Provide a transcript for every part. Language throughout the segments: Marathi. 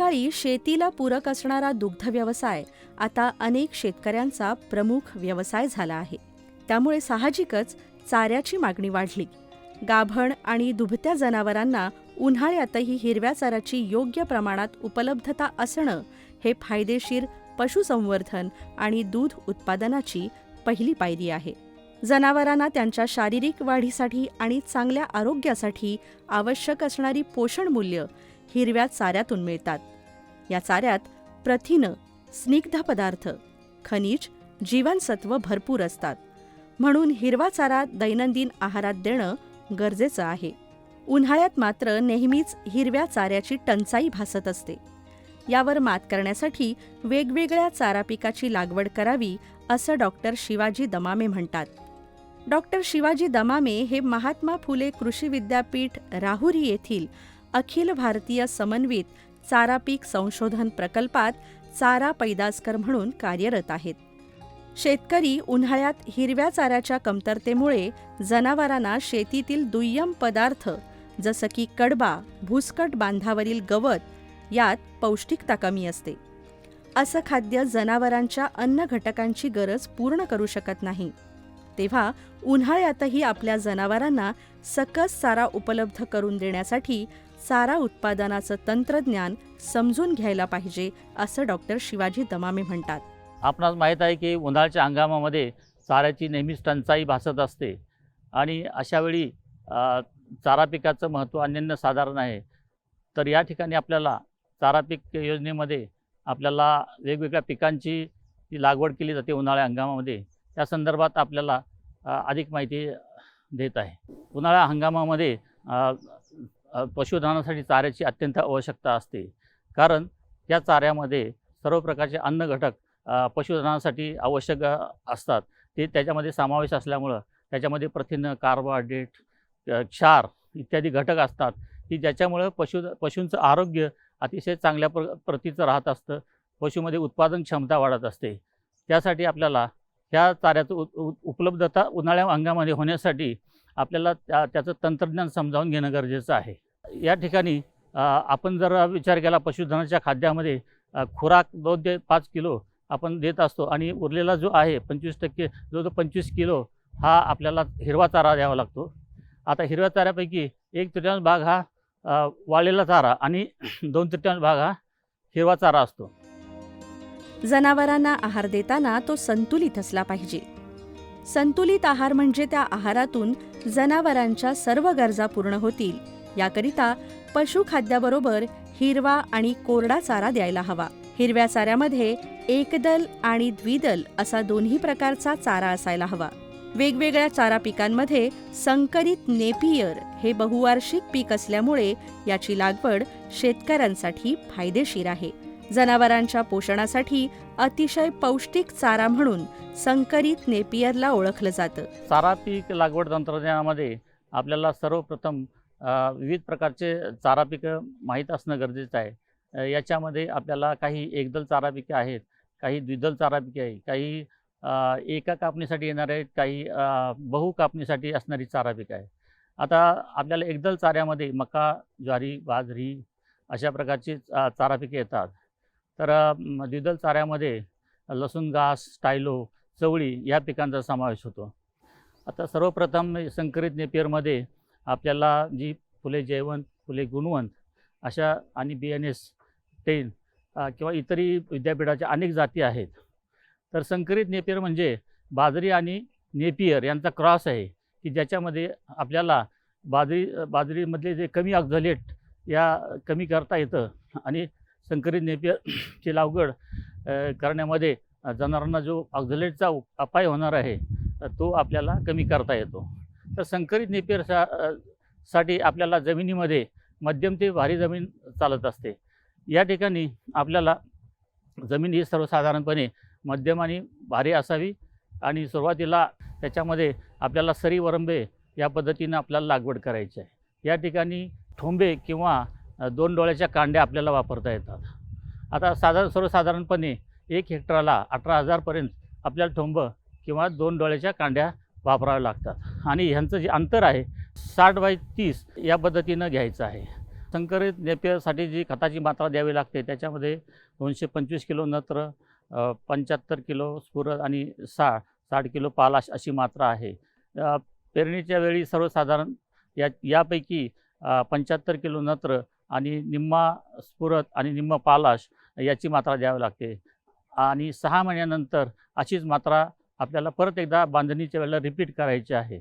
काळी शेतीला पूरक असणारा दुग्ध व्यवसाय आता अनेक शेतकऱ्यांचा प्रमुख व्यवसाय झाला आहे. त्यामुळे साहजिकच चाऱ्याची मागणी वाढली. गाभण आणि दुभत्या जनावरांना उन्हाळ्यातही हिरव्या चाऱ्याची योग्य प्रमाणात उपलब्धता असणं हे फायदेशीर पशुसंवर्धन आणि दूध उत्पादनाची पहिली पायरी आहे. जनावरांना त्यांच्या शारीरिक वाढीसाठी आणि चांगल्या आरोग्यासाठी आवश्यक असणारी पोषण मूल्य हिरव्या चाऱ्यातून मिळतात. या चाऱ्यात प्रथिनं स्निग्ध पदार्थ खनिज जीवनसत्व भरपूर असतात. म्हणून हिरवा चारा दैनंदिन आहारात देणं गरजेचं आहे. उन्हाळ्यात मात्र नेहमीच हिरव्या चाऱ्याची टंचाई भासत असते. यावर मात करण्यासाठी वेगवेगळ्या चारा पिकाची लागवड करावी असं डॉक्टर शिवाजी दमामे म्हणतात. डॉक्टर शिवाजी दमामे हे महात्मा फुले कृषी विद्यापीठ राहुरी येथील अखिल भारतीय समन्वित चारा पीक संशोधन प्रकल्पात चारा पैदासकर म्हणून कार्यरत आहेत. शेतकरी उन्हाळ्यात हिरव्या चाऱ्याच्या कमतरतेमुळे जनावरांना शेतीतील दुय्यम पदार्थ जसं की कडबा भुसकट बांधावरील गवत यात पौष्टिकता कमी असते. असं खाद्य जनावरांच्या अन्न घटकांची गरज पूर्ण करू शकत नाही. तेव्हा उन्हाळ्यातही आपल्या जनावरांना सकस चारा उपलब्ध करून देण्यासाठी चारा उत्पादनाचं तंत्रज्ञान समजून घ्यायला पाहिजे असं डॉक्टर शिवाजी दमामे म्हणतात. आपणास माहीत आहे की उन्हाळ्याच्या हंगामामध्ये चाऱ्याची नेहमीच टंचाई भासत असते आणि अशावेळी चारा पिकाचं महत्त्व अनन्य साधारण आहे. तर या ठिकाणी आपल्याला चारा पीक योजनेमध्ये आपल्याला वेगवेगळ्या पिकांची लागवड केली जाते उन्हाळ्या हंगामामध्ये. त्या संदर्भात आपल्याला अधिक माहिती देत आहे. उन्हाळ्या हंगामामध्ये पशुधनासाठी चाऱ्याची अत्यंत आवश्यकता असते. कारण या चाऱ्यामध्ये सर्व प्रकारचे अन्न घटक पशुधनासाठी आवश्यक असतात. ते त्याच्यामध्ये समावेश असल्यामुळं त्याच्यामध्ये प्रथिनं कार्बोहायड्रेट क्षार इत्यादी घटक असतात. की ज्याच्यामुळं पशु पशूंचं आरोग्य अतिशय चांगल्या प्र प्रतीचं राहत असतं. पशुमध्ये उत्पादन क्षमता वाढत असते. त्यासाठी आपल्याला ह्या चाऱ्याचं उ उपलब्धता उन्हाळ्या हंगामामध्ये होण्यासाठी आपल्याला त्या त्याचं तंत्रज्ञान समजावून घेणं गरजेचं आहे. या ठिकाणी आपण जर विचार केला पशुधनाच्या खाद्यामध्ये खुराक दोन ते पाच किलो आपण देत असतो आणि उरलेला जो आहे पंचवीस टक्के जो जो पंचवीस किलो हा आपल्याला हिरवा चारा द्यावा लागतो. आता हिरव्या चाऱ्यापैकी एक तृतीयांश भाग हा वाळलेला चारा आणि दोन तृतीयांश भाग हा हिरवा चारा असतो. जनावरांना आहार देताना तो संतुलित असला पाहिजे. संतुलित आहार म्हणजे त्या आहारातून जनावरांच्या सर्व गरजा पूर्ण होतील. याकरिता पशुखाद्याबरोबर हिरवा आणि कोरडा चारा द्यायला हवा. हिरव्या चाऱ्यामध्ये एकदल आणि द्विदल असा दोन्ही प्रकारचा चारा असायला हवा. वेगवेगळ्या चारा पिकांमध्ये संकरित नेपियर हे बहुवार्षिक पीक असल्यामुळे याची लागवड शेतकऱ्यांसाठी फायदेशीर आहे. जनावरांच्या पोषणासाठी अतिशय पौष्टिक चारा म्हणून संकरित नेपियरला ओळखलं जातं. चारा पीक लागवड तंत्रज्ञानामध्ये आपल्याला सर्वप्रथम विविध प्रकारचे चारा पिकं माहीत असणं गरजेचं आहे. याच्यामध्ये आपल्याला काही एकदल चारा पिके आहेत काही द्विदल चारा पिके आहे काही एका कापणीसाठी येणार आहेत काही बहु कापणीसाठी असणारी चारा पिकं आहे आता आपल्याला एकदल चाऱ्यामध्ये मका ज्वारी बाजरी अशा प्रकारची चा- चारा पिके येतात. तर द्विदल चाऱ्यामध्ये लसूण घास स्टायलो चवळी या पिकांचा समावेश होतो. आता सर्वप्रथम संकरित नेपियरमध्ये आपल्याला जी फुले जयवंत फुले गुणवंत अशा आणि बी एन एस टेन किंवा इतरही विद्यापीठाच्या अनेक जाती आहेत. तर संकरित नेपियर म्हणजे बाजरी आणि नेपियर यांचा क्रॉस आहे की ज्याच्यामध्ये आपल्याला बाजरी बाजरीमधले जे कमी ऑक्झलेट या कमी करता येतं आणि संकरित नेपियरची लागवड करण्यामध्ये जनावरांना जो ऑक्झलेटचा अपाय होणार आहे तो आपल्याला कमी करता येतो. तर संकरित नेपियर सा साठी आपल्याला जमिनीमध्ये मध्यम ते भारी जमीन चालत असते. या ठिकाणी आपल्याला जमीन ही सर्वसाधारणपणे मध्यम आणि भारी असावी आणि सुरुवातीला त्याच्यामध्ये आपल्याला सरी वरंबे या पद्धतीनं आपल्याला लागवड करायची आहे. या ठिकाणी ठोंबे किंवा दोन डोळ्याच्या कांड्या आपल्याला वापरता येतात. आता साधारण सर्वसाधारणपणे एक हेक्टरला अठरा हजारपर्यंत आपल्याला ठोंब किंवा दोन डोळ्याच्या कांड्या वापराव्या लागतात. आणि ह्यांचं जे अंतर आहे साठ बाय तीस या पद्धतीनं घ्यायचं आहे. संकरित नेपियरसाठी जी खताची मात्रा द्यावी लागते त्याच्यामध्ये दोनशे पंचवीस किलो नत्र पंच्याहत्तर किलो स्फुरद आणि सा साठ किलो पालाश अशी मात्रा आहे. पेरणीच्या वेळी सर्वसाधारण या यापैकी पंच्याहत्तर किलो नत्र आणि निम्मा स्फुरद आणि निम्मा पालाश याची मात्रा द्यावी लागते. आणि सहा महिन्यानंतर अशीच मात्रा आपल्याला परत एकदा बांधणीच्या वेळेला रिपीट करायची आहे.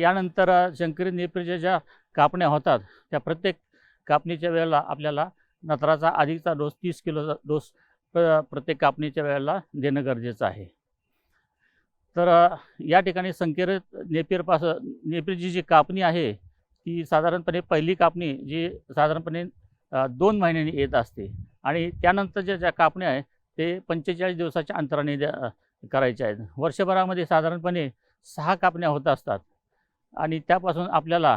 यानंतर शंकरी नेपरीच्या ज्या कापण्या होतात त्या प्रत्येक कापणीच्या वेळेला आपल्याला नत्राचा अधिकचा डोस तीस किलोचा डोस प्र प्रत्येक कापणीच्या वेळेला देणं गरजेचं आहे. तर या ठिकाणी संकेरित नेपीरपासून नेपीरची जी कापणी आहे ती साधारणपणे पहिली कापणी जी साधारणपणे दोन महिन्यांनी येत असते. आणि त्यानंतरच्या ज्या कापण्या आहेत ते पंचेचाळीस दिवसाच्या अंतराने द्या करायच्या आहेत. वर्षभरामध्ये साधारणपणे सहा कापण्या होत असतात. आणि त्यापासून आपल्याला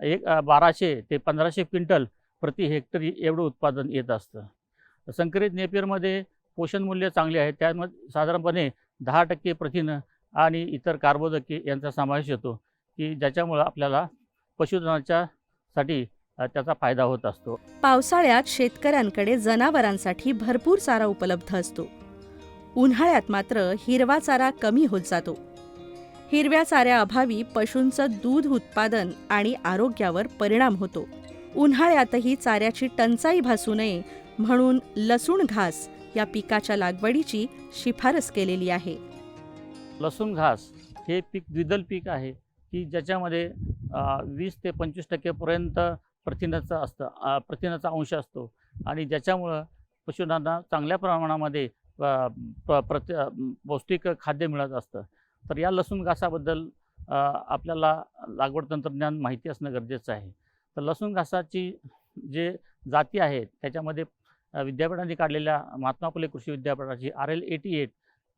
एक बाराशे ते पंधराशे क्विंटल प्रति हेक्टरी एवढं उत्पादन येत असतं. संकरित नेपियरमध्ये पोषण मूल्य चांगले आहे. त्यामध्ये साधारणपणे दहा टक्के प्रथिनं आणि इतर कार्बोदके यांचा समावेश येतो की ज्याच्यामुळं आपल्याला पशुधनाच्या साठी त्याचा फायदा होत असतो. पावसाळ्यात शेतकऱ्यांकडे जनावरांसाठी भरपूर चारा उपलब्ध असतो. उन्हाळ्यात मात्र हिरवा चारा कमी होत जातो. हिरव्या चाऱ्याअभावी पशूंचं दूध उत्पादन आणि आरोग्यावर परिणाम होतो. उन्हाळ्यातही चाऱ्याची टंचाई भासू नये म्हणून लसूण घास या पिकाच्या लागवडीची शिफारस केलेली आहे. लसूण घास हे पीक द्विदल पीक आहे. की ज्याच्यामध्ये वीस ते पंचवीस टक्केपर्यंत प्रथिनाचं असतं प्रथिनाचा अंश असतो. आणि ज्याच्यामुळं पशुधनांना चांगल्या प्रमाणामध्ये प्रति पौष्टिक खाद्य मिळत असतं. तर या लसूण घासाबद्दल आपल्याला लागवड तंत्रज्ञान माहिती असणं गरजेचं आहे. तर लसूण घासाची जे जाती आहेत त्याच्यामध्ये विद्यापीठांनी विद्यापीठाने काढलेल्या महात्मा फुले कृषी विद्यापीठाची आर एल एटी एट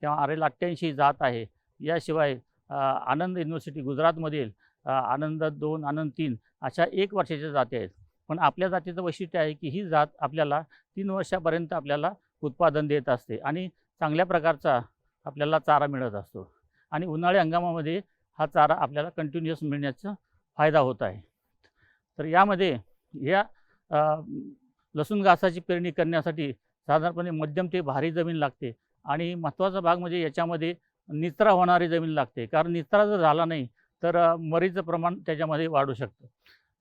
किंवा आर एल अठ्ठ्याऐंशी जात आहे. याशिवाय आनंद युनिव्हर्सिटी गुजरातमधील आनंद दोन आनंद तीन अशा एक वर्षाच्या जाती आहेत. पण आपल्या जातीचं वैशिष्ट्य आहे की ही जात आपल्याला तीन वर्षापर्यंत आपल्याला उत्पादन देत असते आणि चांगल्या प्रकारचा आपल्याला चारा मिळत असतो. आणि उन्हाळी हंगामामध्ये हा चारा आपल्याला कंटिन्युअस मिळण्याचा फायदा होत आहे. तर यामध्ये या लसूण घासाची पेरणी करण्यासाठी साधारणपणे मध्यम ते भारी जमीन लागते आणि महत्त्वाचा भाग म्हणजे याच्यामध्ये निचरा होणारी जमीन लागते. कारण निचरा जर झाला नाही तर मरीचं प्रमाण त्याच्यामध्ये वाढू शकतं.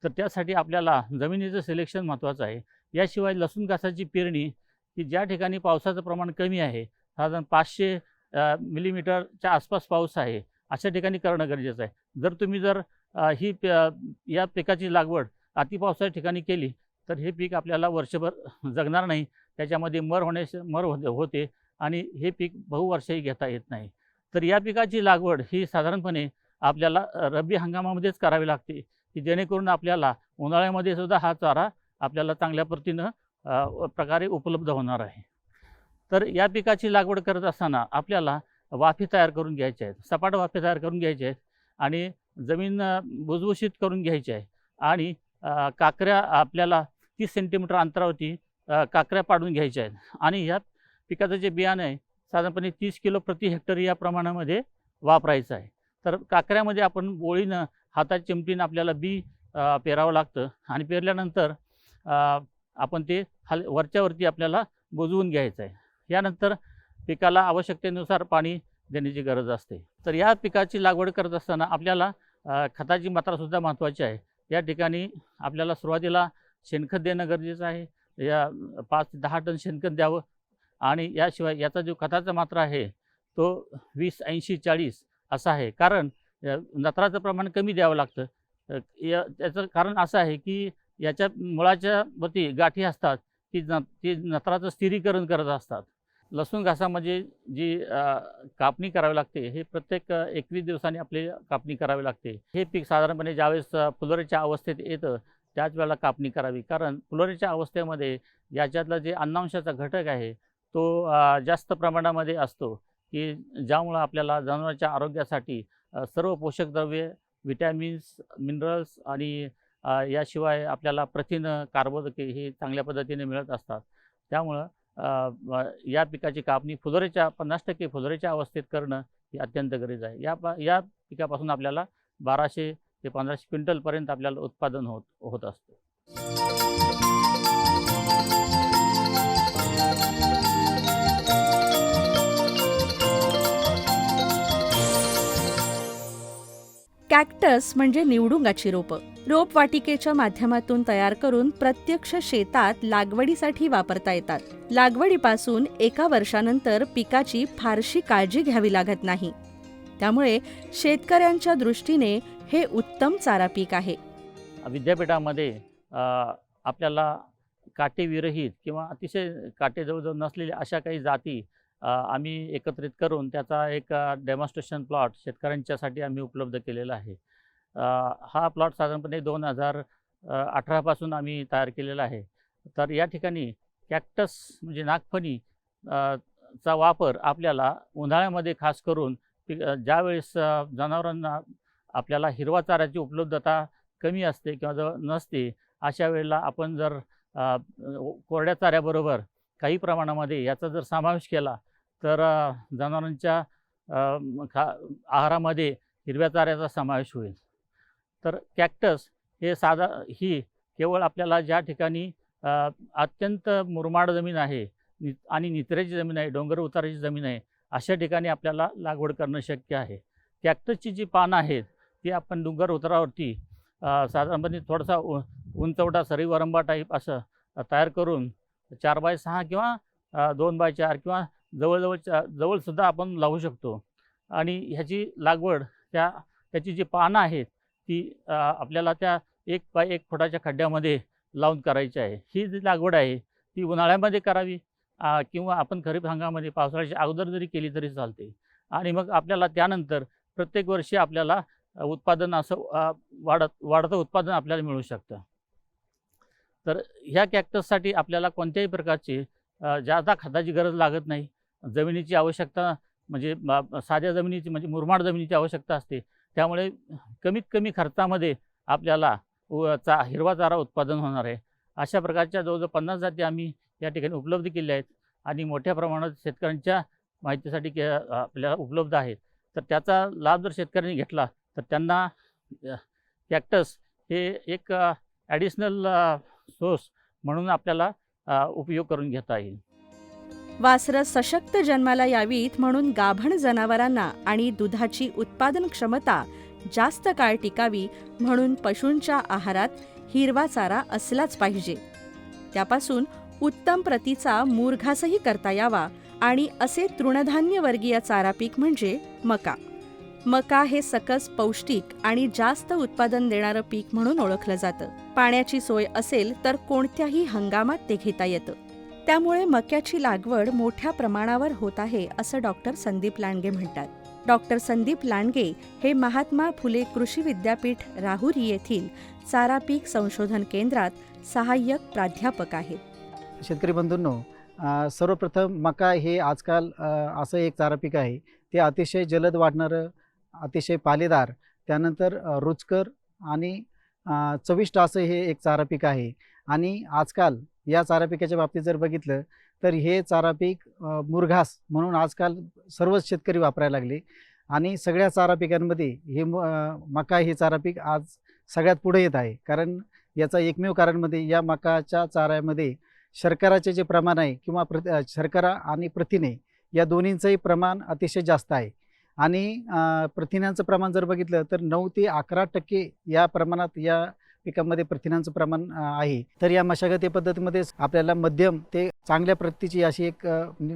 तर त्यासाठी आपल्याला जमिनीचं सिलेक्शन महत्त्वाचं आहे. याशिवाय लसूण घासाची पेरणी की ज्या ठिकाणी पावसाचं प्रमाण कमी आहे साधारण पाचशे मिलीमीटरच्या आसपास पाऊस आहे अशा ठिकाणी करणं गरजेचं आहे. जर तुम्ही जर ही प या पिकाची लागवड अतिपावसाच्या ठिकाणी केली तर हे पीक आपल्याला वर्षभर जगणार नाही. त्याच्यामध्ये मर होण्यास मर होते आणि हे पीक बहुवर्षही घेता येत नाही. तर या पिकाची लागवड ही साधारणपणे आपल्याला रब्बी हंगामामध्येच करावी लागते की जेणेकरून आपल्याला उन्हाळ्यामध्ये सुद्धा हा चारा आपल्याला चांगल्या पद्धतीनं प्रकारे उपलब्ध होणार आहे. तर या पिकाची लागवड करत असताना आपल्याला वाफी तयार करून घ्यायची आहेत सपाट वाफे तयार करून घ्यायचे आहेत आणि जमीन भुसभुशीत करून घ्यायची आहे आणि काकऱ्या आपल्याला तीस सेंटीमीटर अंतरावरती काकऱ्या पाडून घ्यायच्या आहेत आणि ह्या पिकाचं जे बियाणं आहे साधारणपणे तीस किलो प्रति हेक्टर या प्रमाणामध्ये वापरायचं आहे. तर काकऱ्यामध्ये आपण ओळीनं हातात चिमटीनं आपल्याला बी पेरावं लागतं आणि पेरल्यानंतर आपण ते हल वरच्यावरती आपल्याला बुजवून घ्यायचं आहे. यानंतर पिकाला आवश्यकतेनुसार पाणी देण्याची गरज असते. तर या पिकाची लागवड करत असताना आपल्याला खताची मात्रासुद्धा महत्त्वाची आहे. या ठिकाणी आपल्याला सुरुवातीला शेणखत देणं गरजेचं आहे. या पाच ते दहा टन शेणखत द्यावं आणि याशिवाय याचा जो खताचा मात्रा आहे तो वीस ऐंशी चाळीस असा आहे. कारण नत्राचं प्रमाण कमी द्यावं लागतं. या त्याचं कारण असं आहे की याच्या मुळाच्या वरती गाठी असतात की न ती नत्राचं स्थिरीकरण करत असतात. लसूण घासामध्ये जी कापणी करावी लागते हे प्रत्येक एकवीस दिवसांनी आपली कापणी करावी लागते. हे पीक साधारणपणे ज्यावेळेस फुलोरेच्या अवस्थेत येतं त्याच वेळेला कापणी करावी. कारण फुलोरेच्या अवस्थेमध्ये याच्यातला जे अन्नांशाचा घटक आहे तो जास्त प्रमाणामध्ये असतो की ज्यामुळं आपल्याला जनावरांच्या आरोग्यासाठी सर्व पोषक द्रव्ये विटॅमिन्स मिनरल्स आणि याशिवाय आपल्याला प्रथिनं कार्बोदके हे चांगल्या पद्धतीने मिळत असतात. त्यामुळं या पिकाची कापणी फुलोरेच्या पन्नास टक्के फुलोरेच्या अवस्थेत करणं ही अत्यंत गरज आहे. या पा या पिकापासून आपल्याला बाराशे ते पंधराशे क्विंटलपर्यंत आपल्याला उत्पादन होत होत असतं. कॅक्टस म्हणजे निवडुंगाची रोपं. रोप वाटिकेच्या माध्यमातून तयार करून प्रत्यक्ष शेतात लागवडीसाठी वापरता येतात. लागवडीपासून एका वर्षानंतर पिकाची फारशी काळजी घ्यावी लागत नाही. त्यामुळे शेतकऱ्यांच्या दृष्टीने हे उत्तम चारा पीक आहे. विद्यापीठामध्ये आपल्याला काटेविरहित किंवा अतिशय काटे जवळजवळ नसलेल्या अशा काही जाती आम्ही एकत्रित करून त्याचा एक डेमॉन्स्ट्रेशन प्लॉट शेतकऱ्यांच्यासाठी आम्ही उपलब्ध केलेला आहे. हा प्लॉट साधारणपणे दोन हजार अठरापासून आम्ही तयार केलेला आहे. तर या ठिकाणी कॅक्टस म्हणजे नागफणी चा वापर आपल्याला उन्हाळ्यामध्ये खास करून ज्यावेळेस जनावरांना आपल्याला हिरवा चाऱ्याची उपलब्धता कमी असते किंवा जवळ नसते अशा वेळेला आपण जर कोरड्या चाऱ्याबरोबर काही प्रमाणामध्ये याचा जर समावेश केला तर जनावरांच्या खा आहारामध्ये हिरव्या चाऱ्याचा समावेश होईल. तर कॅक्टस हे साधा ही केवळ आपल्याला ज्या ठिकाणी अत्यंत मुरमाड जमीन आहे नि आणि निचऱ्याची जमीन आहे डोंगर उताराची जमीन आहे अशा ठिकाणी आपल्याला लागवड करणं शक्य आहे. कॅक्टसची जी पानं आहेत ती आपण डोंगर उतारावरती साधारणपणे थोडासा उ उंचवटा सरी वरंबा टाईप असं तयार करून चार बाय सहा किंवा दोन बाय चार किंवा जवळजवळच्या जवळसुद्धा आपण लावू शकतो. आणि ह्याची लागवड त्या त्याची जी पानं आहेत ती आपल्याला त्या एक बाय एक फुटाच्या खड्ड्यामध्ये लावून करायची आहे. ही जी लागवड आहे ती उन्हाळ्यामध्ये करावी किंवा आपण खरीप हंगामामध्ये पावसाळ्याच्या अगोदर जरी केली तरी चालते. आणि मग आपल्याला त्यानंतर प्रत्येक वर्षी आपल्याला उत्पादन असं वाढत वाढतं उत्पादन आपल्याला मिळू शकतं. तर ह्या कॅक्टससाठी आपल्याला कोणत्याही प्रकारची जादा खताची गरज लागत नाही. जमिनीची आवश्यकता म्हणजे साध्या जमिनीची म्हणजे मुरमाड जमिनीची आवश्यकता असते. त्यामुळे कमीत कमी खर्चामध्ये आपल्याला चा हिरवा चारा उत्पादन होणार आहे. अशा प्रकारच्या जवळजवळ पन्नास जाती आम्ही या ठिकाणी उपलब्ध केल्या आहेत आणि मोठ्या प्रमाणात शेतकऱ्यांच्या माहितीसाठी के आपल्याला उपलब्ध आहेत. तर त्याचा लाभ जर शेतकऱ्यांनी घेतला तर त्यांना कॅक्टस हे एक ॲडिशनल सोर्स म्हणून आपल्याला उपयोग करून घेता येईल. वासरं सशक्त जन्माला यावीत म्हणून गाभण जनावरांना आणि दुधाची उत्पादन क्षमता जास्त काळ टिकावी म्हणून पशूंच्या आहारात हिरवा चारा असलाच पाहिजे. त्यापासून उत्तम प्रतीचा मूर्घासही करता यावा आणि असे तृणधान्य वर्गीय चारा पीक म्हणजे मका. मका हे सकस पौष्टिक आणि जास्त उत्पादन देणारं पीक म्हणून ओळखलं जातं. पाण्याची सोय असेल तर कोणत्याही हंगामात ते घेता येतं. त्यामुळे मक्याची लागवड मोठ्या प्रमाणावर होत आहे असं डॉक्टर संदीप लांडगे म्हणतात. डॉक्टर संदीप लांडगे हे महात्मा फुले कृषी विद्यापीठ राहुरी येथील चारा पीक संशोधन केंद्रात सहाय्यक प्राध्यापक आहेत. शेतकरी बंधूंनो सर्वप्रथम मका हे आजकाल असं एक चारा पीक आहे. ते अतिशय जलद वाढणारं अतिशय पालेदार त्यानंतर रुचकर आणि चविष्ट असं हे एक चारा पीक आहे. आणि आजकाल या चारा पिकाच्या बाबतीत जर बघितलं तर हे चारा पीक मुरघास म्हणून आजकाल सर्वच शेतकरी वापरायला लागले. आणि सगळ्या चारा पिकांमध्ये हे म- मका हे चारा पीक आज सगळ्यात पुढे येत आहे. कारण याचा एकमेव कारण म्हणजे या मकाच्या चाऱ्यामध्ये शर्कराचे जे प्रमाण आहे किंवा प्र शर्करा आणि प्रथिने या दोन्हींचंही प्रमाण अतिशय जास्त आहे. आणि प्रथिन्यांचं प्रमाण जर बघितलं तर नऊ ते अकरा टक्के या प्रमाणात या पिकामध्ये प्रथिनांचं प्रमाण आहे. तर या मशागती पद्धतीमध्ये आपल्याला मध्यम ते चांगल्या प्रतीची अशी एक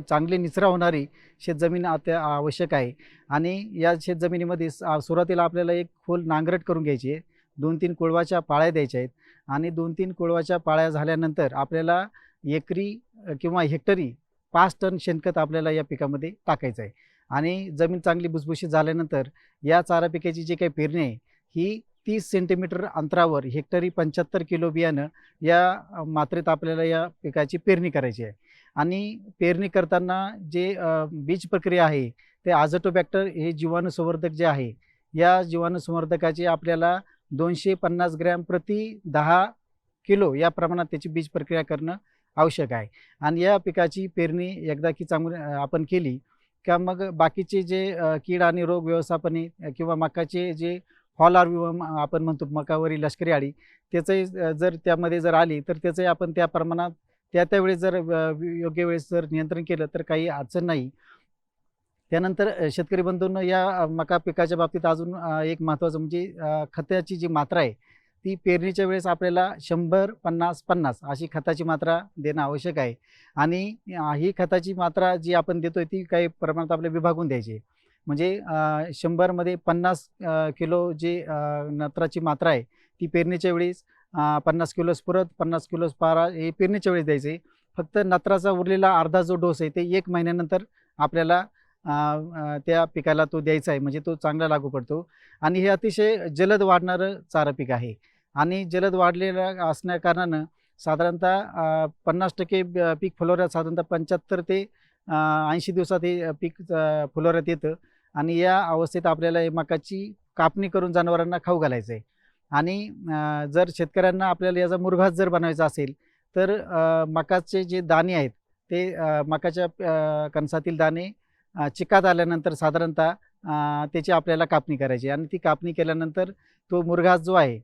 चांगली निचरा होणारी शेतजमीन आता आवश्यक आहे. आणि या शेतजमिनीमध्ये सुरुवातीला आपल्याला एक खोल नांगरट करून घ्यायची आहे. दोन तीन कोळवाच्या पाळ्या द्यायच्या आहेत. आणि दोन तीन कोळवाच्या पाळ्या झाल्यानंतर आपल्याला एकरी किंवा हेक्टरी पाच टन शेणखत आपल्याला या पिकामध्ये टाकायचं आहे. आणि जमीन चांगली भुसभुशीत झाल्यानंतर या चारा पिकाची जी काही पेरणी आहे ही तीस सेंटीमीटर अंतरावर हेक्टरी पंच्याहत्तर किलो बियाणं या मात्रेत आपल्याला या पिकाची पेरणी करायची आहे. आणि पेरणी करताना जे बीज प्रक्रिया आहे ते आझटोबॅक्टर हे जीवाणूसंवर्धक जे आहे या जीवाणुसंवर्धकाची आपल्याला दोनशे पन्नास ग्रॅम प्रति दहा किलो या प्रमाणात त्याची बीज प्रक्रिया करणं आवश्यक आहे. आणि या पिकाची पेरणी एकदा की चांगली आपण केली का मग बाकीचे जे कीड आणि रोग व्यवस्थापन किंवा मकाचे जे हॉल आर्विवम आपण म्हणतो मकावरील लष्करी आळी त्याचंही जर त्यामध्ये जर आली तर त्याचंही आपण त्या प्रमाणात त्या त्यावेळेस जर योग्य वेळेस जर नियंत्रण केलं तर काही अडचण नाही. त्यानंतर शेतकरी बंधूंनो या मका पिकाच्या बाबतीत अजून एक महत्त्वाचं म्हणजे खताची जी मात्रा आहे ती पेरणीच्या वेळेस आपल्याला शंभर पन्नास पन्नास अशी खताची मात्रा देणं आवश्यक आहे. आणि ही खताची मात्रा जी आपण देतोय ती काही प्रमाणात आपल्याला विभागून द्यायची आहे. म्हणजे शंभरमध्ये पन्नास किलो जे नत्राची मात्रा आहे ती पेरणीच्या वेळेस पन्नास किलो परत पन्नास किलो पारा हे पेरणीच्या वेळेस द्यायचे. फक्त नत्राचा उरलेला अर्धा जो डोस आहे ते एक महिन्यानंतर आपल्याला त्या पिकाला तो द्यायचा आहे म्हणजे तो चांगला लागू पडतो. आणि हे अतिशय जलद वाढणारं चारा पीक आहे. आणि जलद वाढलेलं असण्याकारणानं साधारणतः पन्नास टक्के पीक फुलवऱ्यात साधारणतः पंच्याहत्तर ते ऐंशी दिवसात हे पीक फुलवऱ्यात येतं. आणि या अवस्थेत आपल्याला हे मकाची कापणी करून जनावरांना खाऊ घालायचं आहे आणि जर शेतकऱ्यांना आपल्याला याचा मुरघास जर बनवायचा असेल तर मकाचे जे दाणे आहेत ते मकाच्या कणसातील दाणे चिकात आल्यानंतर साधारणतः त्याची आपल्याला कापणी करायची आणि ती कापणी केल्यानंतर तो मुरघास जो आहे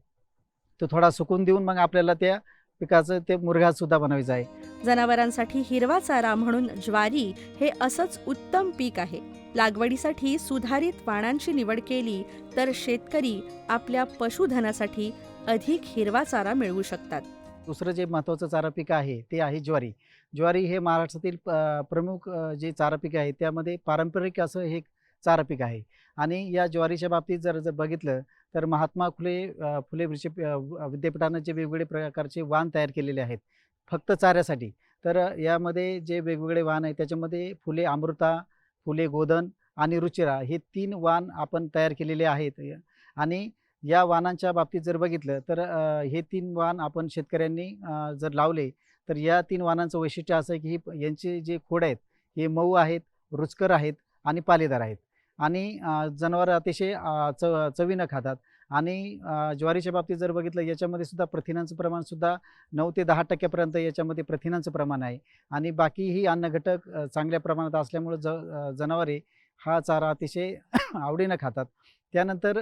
तो थोडा सुकून देऊन मग आपल्याला त्या पिकाचं ते मुरघास सुद्धा बनवायचं आहे. जनावरांसाठी हिरवा चारा म्हणून ज्वारी हे असंच उत्तम पीक आहे. लागवडीसाठी सुधारित वाणांची निवड केली तर शेतकरी आपल्या पशुधनासाठी अधिक हिरवा चारा मिळवू शकतात. दुसरं जे महत्त्वाचं चारा पीक आहे ते आहे ज्वारी. ज्वारी हे महाराष्ट्रातील प्रमुख जे चारा पीक आहे त्यामध्ये पारंपरिक असं हे चारा पीक आहे. आणि या ज्वारीच्या बाबतीत जर जर बघितलं तर महात्मा फुले फुले वृक्ष विद्यापीठानं जे वेगवेगळे प्रकारचे वाण तयार केलेले आहेत फक्त चाऱ्यासाठी. तर यामध्ये जे वेगवेगळे वाण आहे त्याच्यामध्ये फुले अमृता फुले गोधन आणि रुचिरा हे तीन वाण आपण तयार केलेले आहेत. आणि या वाहनांच्या बाबतीत जर बघितलं तर हे तीन वाण आपण शेतकऱ्यांनी जर लावले तर या तीन वाहनांचं वैशिष्ट्य असं आहे की ही यांचे जे खोड आहेत हे मऊ आहेत रुचकर आहेत आणि पालेदार आहेत. आणि जनावरं अतिशय च चव चवीनं खातात. आणि ज्वारीच्या बाबतीत जर बघितलं याच्यामध्ये सुद्धा प्रथिनांचं प्रमाण सुद्धा नऊ ते दहा टक्क्यापर्यंत याच्यामध्ये प्रथिनांचं प्रमाण आहे. आणि बाकीही अन्नघटक चांगल्या प्रमाणात असल्यामुळं ज जनावरे हा चारा अतिशय आवडीनं खातात. त्यानंतर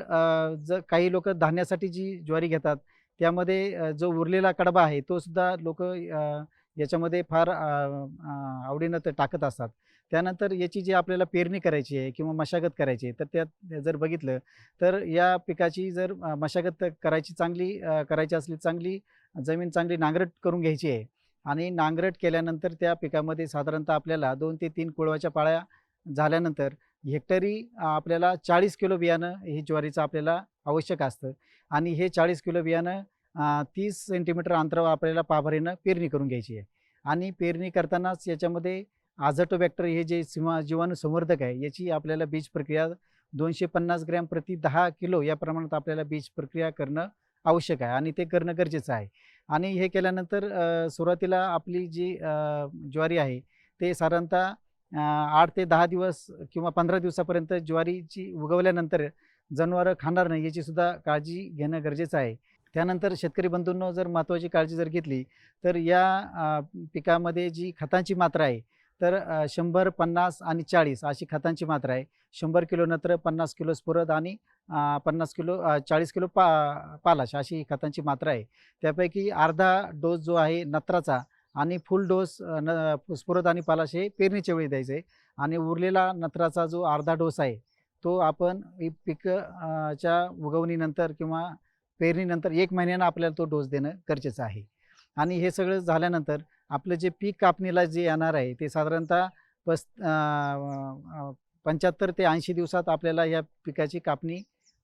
ज काही लोक धान्यासाठी जी ज्वारी घेतात त्यामध्ये जो उरलेला कडबा आहे तो सुद्धा लोक याच्यामध्ये फार आवडीनं ते टाकत असतात. त्यानंतर याची जी आपल्याला पेरणी करायची आहे किंवा मशागत करायची आहे तर त्यात जर बघितलं तर या पिकाची जर मशागत करायची चांगली करायची असली चांगली जमीन चांगली नांगरट करून घ्यायची आहे आणि नांगरट केल्यानंतर त्या पिकामध्ये साधारणतः आपल्याला दोन ते तीन कुळवाच्या पाळ्या झाल्यानंतर हेक्टरी आपल्याला चाळीस किलो बियाणं हे ज्वारीचं आपल्याला आवश्यक असतं आणि हे चाळीस किलो बियाणं तीस सेंटीमीटर अंतरावर आपल्याला पाभरीनं पेरणी करून घ्यायची आहे आणि पेरणी करतानाच याच्यामध्ये आझटोबॅक्टर हे जे सीमा जीवाणू संवर्धक आहे याची आपल्याला बीज प्रक्रिया दोनशे पन्नास ग्रॅम प्रति दहा किलो या प्रमाणात आपल्याला बीज प्रक्रिया करणं आवश्यक आहे आणि ते करणं गरजेचं आहे. आणि हे केल्यानंतर सुरुवातीला आपली जी ज्वारी आहे ते साधारणतः आठ ते दहा दिवस किंवा पंधरा दिवसापर्यंत ज्वारीची उगवल्यानंतर जनावरं खाणार नाही याची सुद्धा काळजी घेणं गरजेचं आहे. त्यानंतर शेतकरी बंधूंनो जर महत्त्वाची काळजी जर घेतली तर या पिकामध्ये जी खतांची मात्रा आहे तर शंभर पन्नास आणि चाळीस अशी खतांची मात्रा आहे. शंभर किलो नत्र पन्नास किलो स्फुरद आणि पन्नास किलो चाळीस किलो पा पालाश अशी खतांची मात्रा आहे. त्यापैकी अर्धा डोस जो आहे नत्राचा आणि फुल डोस न स्फुरद आणि पालाश हे पेरणीच्या वेळी द्यायचं आहे. आणि उरलेला नत्राचा जो अर्धा डोस आहे तो आपण ही उगवणीनंतर किंवा पेरणीनंतर एक महिन्यानं आपल्याला तो डोस देणं गरजेचं आहे. आणि हे सगळं झाल्यानंतर आपलं जे पीक कापणीला जे येणार आहे ते साधारणतः पस पंच्याहत्तर ते ऐंशी दिवसात आपल्याला या पिकाची कापणी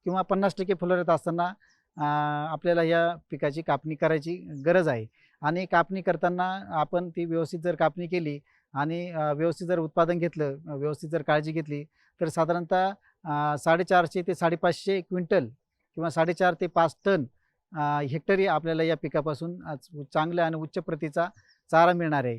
किंवा पन्नास टक्के फुलवत असताना आपल्याला या पिकाची कापणी करायची गरज आहे. आणि कापणी करताना आपण ती व्यवस्थित जर कापणी केली आणि व्यवस्थित जर उत्पादन घेतलं व्यवस्थित जर काळजी घेतली तर साधारणतः साडेचारशे ते साडेपाचशे क्विंटल किंवा साडेचार ते पाच टन हेक्टरी आपल्याला या पिकापासून चांगल्या आणि उच्च प्रतीचा चारा मिळणार आहे.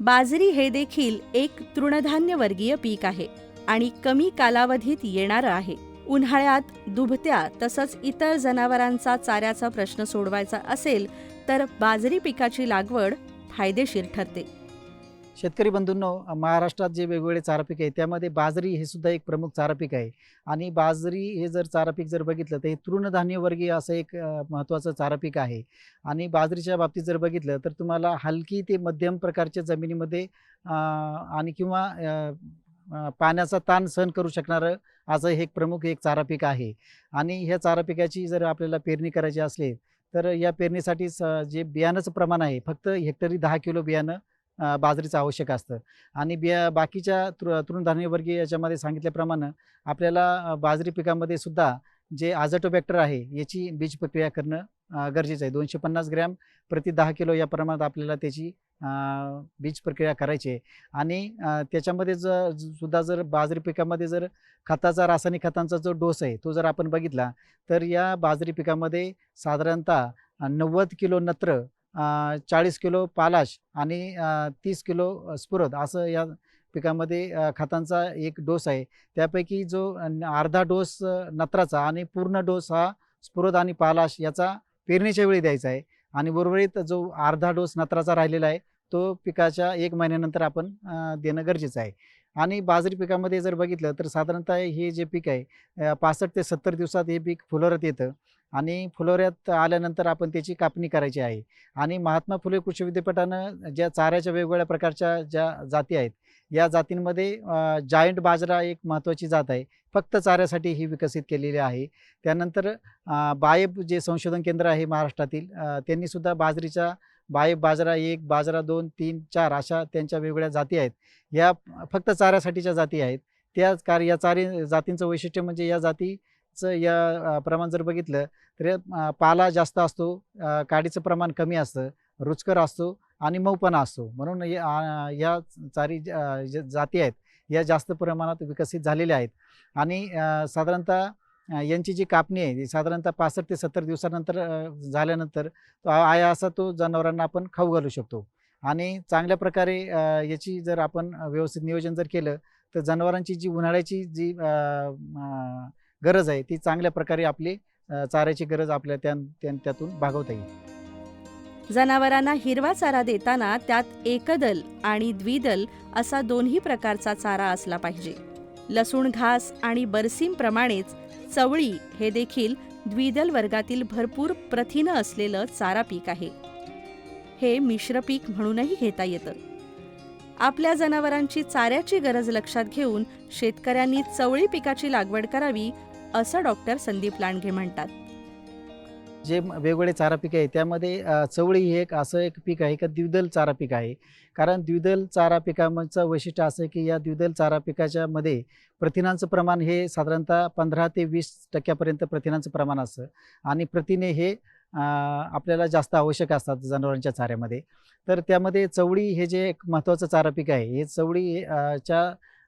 बाजरी हे देखील एक तृणधान्य वर्गीय पीक आहे आणि कमी कालावधीत येणारं आहे. उन्हाळ्यात दुभत्या तसंच इतर जनावरांचा चाऱ्याचा प्रश्न सोडवायचा असेल तर बाजरी पिकाची लागवड फायदेशीर ठरते. शेतकरी बंधूंनो महाराष्ट्रात जे वेगवेगळे चारा पीक आहे त्यामध्ये बाजरी हे सुद्धा एक प्रमुख चारा पीक आहे. आणि बाजरी हे जर चारा पीक जर बघितलं तर हे तृणधान्यवर्गीय असं एक महत्त्वाचं चारा पीक आहे. आणि बाजरीच्या बाबतीत जर बघितलं तर तुम्हाला हलकी ते मध्यम प्रकारच्या जमिनीमध्ये आणि किंवा पाण्याचा ताण सहन करू शकणारं असं हे एक प्रमुख एक चारा पीक आहे. आणि ह्या चारा पिकाची जर आपल्याला पेरणी करायची असली तर या पेरणीसाठी स- जे बियाणाचं प्रमाण आहे फक्त हेक्टरी दहा किलो बियाणं बाजरीचं आवश्यक असतं. आणि बिया बाकीच्या तृ तृणधान्यवर्गीय याच्यामध्ये सांगितल्याप्रमाणे आपल्याला बाजरी पिकामध्ये सुद्धा जे आझटोबॅक्टर आहे याची बीज प्रक्रिया करणं गरजेचं आहे. दोनशे पन्नास ग्रॅम प्रति दहा किलो या प्रमाणात आपल्याला त्याची बीज प्रक्रिया करायची आहे. आणि त्याच्यामध्ये जर सुद्धा जर बाजरी पिकामध्ये जर खताचा रासायनिक खतांचा जो डोस आहे तो जर आपण बघितला तर या बाजरी पिकामध्ये साधारणतः नव्वद किलो नत्र चाळीस किलो पालाश आणि तीस किलो स्फुरद असं या पिकामध्ये खतांचा एक डोस आहे. त्यापैकी जो अर्धा डोस नत्राचा आणि पूर्ण डोस हा स्फुरद आणि पालाश याचा पेरणीच्या वेळी द्यायचा आहे. आणि उर्वरित जो अर्धा डोस नत्राचा राहिलेला आहे तो पिकाच्या एक महिन्यानंतर आपण देणं गरजेचं आहे. आणि बाजरी पिकामध्ये जर बघितलं तर साधारणतः हे जे पीक आहे पासष्ट ते सत्तर दिवसात हे पीक फुलरत येतं. आणि फुलोऱ्यात आल्यानंतर आपण त्याची कापणी करायची आहे. आणि महात्मा फुले कृषी विद्यापीठानं ज्या चाऱ्याच्या वेगवेगळ्या प्रकारच्या ज्या जाती आहेत या जातींमध्ये जायंट बाजरा एक महत्त्वाची जात आहे. फक्त चाऱ्यासाठी ही विकसित केलेली आहे. त्यानंतर बायब जे संशोधन केंद्र आहे महाराष्ट्रातील त्यांनीसुद्धा बाजरीच्या बायब बाजरा एक बाजरा दोन तीन चार अशा त्यांच्या वेगवेगळ्या जाती आहेत. या फक्त चाऱ्यासाठीच्या जाती आहेत. त्याच कार या चारी जातींचं वैशिष्ट्य म्हणजे या जाती या प्रमाण जर बघितलं तर पाला जास्त असतो काडीचं प्रमाण कमी असतं रुचकर असतो आणि मऊपणा असतो. म्हणून या या चारी ज्या जाती आहेत या जास्त प्रमाणात विकसित झालेल्या आहेत. आणि साधारणतः यांची जी कापणी आहे ती साधारणतः पासष्ट ते सत्तर दिवसानंतर झाल्यानंतर तो आया असा तो जनावरांना आपण खाऊ घालू शकतो. आणि चांगल्या प्रकारे याची जर आपण व्यवस्थित नियोजन जर केलं तर जनावरांची जी उन्हाळ्याची जी आ, आ, गरज आहे. ती चांगल्या प्रकारे आपली चाऱ्याची गरज आपल्या त्या त्या- त्यातून भागवता येईल. जनावरांना हिरवा चारा देताना त्यात एकदल आणि द्विदल असा दोन्ही प्रकारचा चारा असला पाहिजे. लसूण घास आणि बरसीम प्रमाणेच चवळी हे देखील द्विदल वर्गातील भरपूर प्रथिनं असलेलं चारा पीक आहे. हे मिश्र पीक म्हणूनही घेता येतं. आपल्या जनावरांची चाऱ्याची गरज लक्षात घेऊन शेतकऱ्यांनी चवळी पिकाची लागवड करावी असं डॉक्टर संदीप लांडगे म्हणतात. जे वेगवेगळे चारा पीक आहे त्यामध्ये चवळी हे एक असं एक पीक आहे का द्विदल चारा पीक आहे. कारण द्विदल चारा पिकाचं वैशिष्ट्य असं की या द्विदल चारा पिकाच्या मध्ये प्रथिनांचं प्रमाण हे साधारणतः पंधरा ते वीस टक्क्यापर्यंत प्रथिनांचं प्रमाण असतं. आणि प्रथिने हे आपल्याला जास्त आवश्यक असतात जनावरांच्या चाऱ्यामध्ये. तर त्यामध्ये चवळी हे जे एक महत्त्वाचं चारा पीक आहे हे चवळी च्या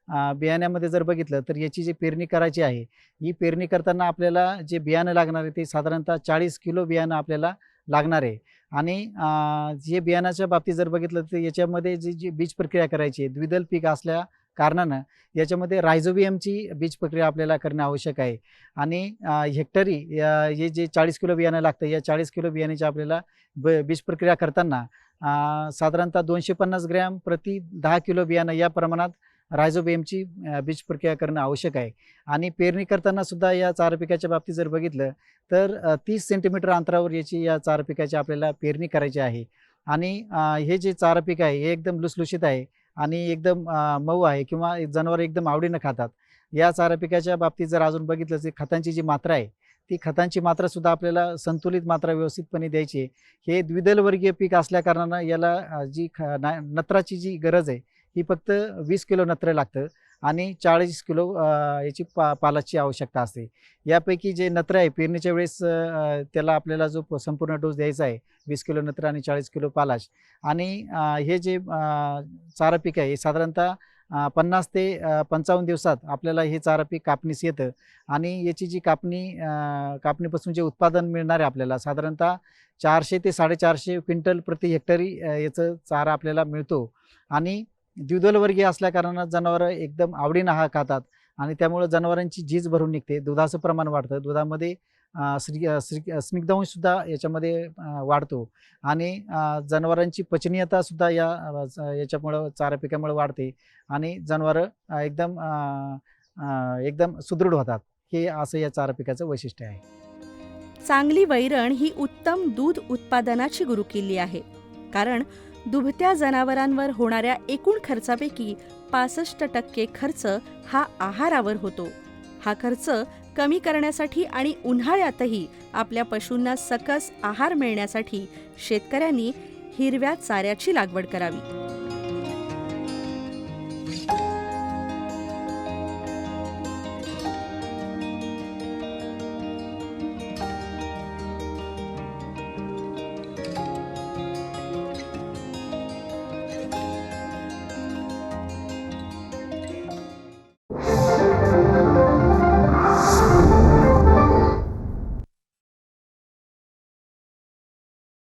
बियाण्यामध्ये जर बघितलं तर याची जी पेरणी करायची आहे ही पेरणी करताना आपल्याला जे बियाणं लागणार आहे ते साधारणतः चाळीस किलो बियाणं आपल्याला लागणार आहे. आणि जे बियाणाच्या बाबतीत जर बघितलं तर याच्यामध्ये जी जी बीज प्रक्रिया करायची आहे द्विदल पीक असल्या कारणानं याच्यामध्ये रायझोबियमची बीज प्रक्रिया आपल्याला करणं आवश्यक आहे. आणि हेक्टरी या- हे जे चाळीस किलो बियाणं लागतं या चाळीस किलो बियाण्याची आपल्याला ब बीज प्रक्रिया करताना साधारणतः दोनशे पन्नास ग्रॅम प्रति दहा किलो बियाणं या प्रमाणात रायझोबियमची बीज प्रक्रिया करणं आवश्यक आहे. आणि पेरणी करताना सुद्धा या चारा पिकाच्या बाबतीत जर बघितलं तर तीस सेंटीमीटर अंतरावर याची या चारा पिकाची आपल्याला पेरणी करायची आहे. आणि हे जे चारा पीक आहे हे एकदम लुसलुशीत आहे आणि एकदम मऊ आहे किंवा जनावर एकदम आवडीनं खातात. या चारा पिकाच्या बाबतीत जर अजून बघितलं तर खतांची जी मात्रा आहे ती खतांची मात्रा सुद्धा आपल्याला संतुलित मात्रा व्यवस्थितपणे द्यायची आहे. हे द्विदल वर्गीय पीक असल्याकारणानं याला जी ख ना नत्राची जी गरज आहे ही फक्त वीस किलो नत्र लागतं आणि चाळीस किलो याची पा पालाची आवश्यकता असते. यापैकी जे नत्र आहे पेरणीच्या वेळेस त्याला आपल्याला जो प- संपूर्ण डोस द्यायचा आहे वीस किलो नत्र आणि चाळीस किलो पालाश आणि हे जे चारा पीक आहे हे साधारणतः पन्नास ते पंचावन्न दिवसात आपल्याला हे चारा पीक कापणीस येतं आणि याची जी कापणी कापणीपासून जे उत्पादन मिळणार आहे आपल्याला साधारणतः चारशे ते साडेचारशे क्विंटल प्रति हेक्टरी याचं चारा आपल्याला मिळतो आणि द्विदलवर्गीय असल्याकारणानं जनावरं एकदम आवडीनं हा खातात आणि त्यामुळं जनावरांची झीज भरून निघते. दुधाचं प्रमाण वाढतं. दुधामध्ये श्री श्री अ, स्निग्धांशसुद्धा याच्यामध्ये वाढतो. आणि जनावरांची पचनीयतासुद्धा या याच्यामुळं चारा पिकामुळं वाढते आणि जनावरं एकदम एकदम सुदृढ होतात. हे असं या चारा पिकाचं वैशिष्ट्य आहे. चांगली वैरण ही उत्तम दूध उत्पादनाची गुरुकिल्ली आहे. कारण दुभत्या जनावरांवर होणाऱ्या एकूण खर्चापैकी पासष्ट टक्के खर्च हा आहारावर होतो. हा खर्च कमी करण्यासाठी आणि उन्हाळ्यातही आपल्या पशूंना सकस आहार मिळण्यासाठी शेतकऱ्यांनी हिरव्या चाऱ्याची लागवड करावी.